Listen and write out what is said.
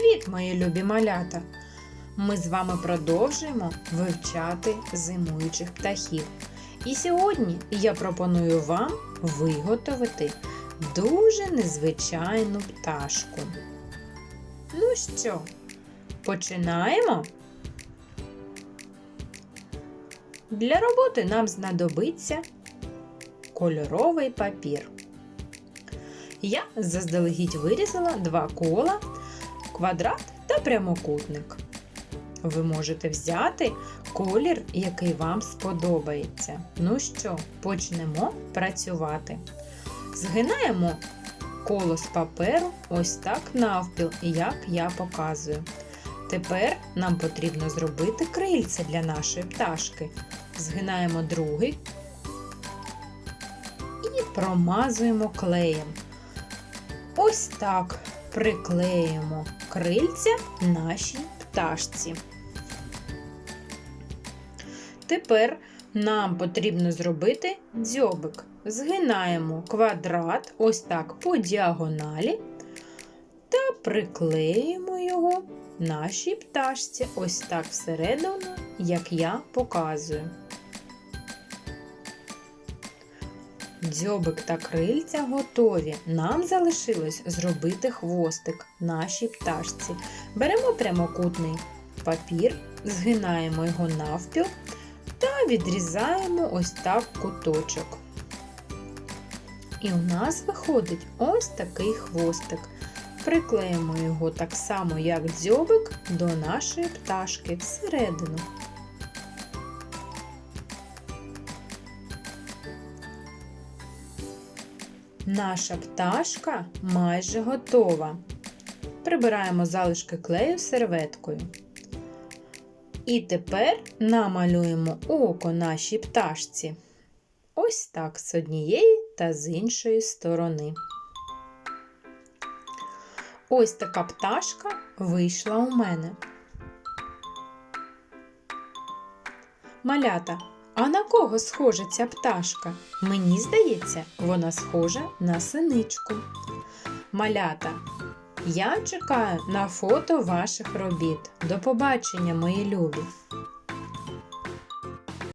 Привіт, мої любі малята! Ми з вами продовжуємо вивчати зимуючих птахів. І сьогодні я пропоную вам виготовити дуже незвичайну пташку. Ну що, починаємо? Для роботи нам знадобиться кольоровий папір. Я заздалегідь вирізала два кола, квадрат та прямокутник. Ви можете взяти колір, який вам сподобається. Ну що, почнемо працювати. Згинаємо коло з паперу ось так навпіл, як я показую. Тепер нам потрібно зробити крильце для нашої пташки. Згинаємо другий і промазуємо клеєм. Ось так приклеїмо крильця нашій пташці. Тепер нам потрібно зробити дзьобик. Згинаємо квадрат ось так по діагоналі та приклеїмо його нашій пташці ось так всередину, як я показую. Дзьобик та крильця готові. Нам залишилось зробити хвостик нашій пташці. Беремо прямокутний папір, згинаємо його навпіл та відрізаємо ось так куточок. І у нас виходить ось такий хвостик. Приклеїмо його так само, як дзьобик, до нашої пташки всередину. Наша пташка майже готова. Прибираємо залишки клею серветкою. І тепер намалюємо око нашій пташці. Ось так з однієї та з іншої сторони. Ось така пташка вийшла у мене. Малята, а на кого схожа ця пташка? Мені здається, вона схожа на синичку. Малята, я чекаю на фото ваших робіт. До побачення, мої любі!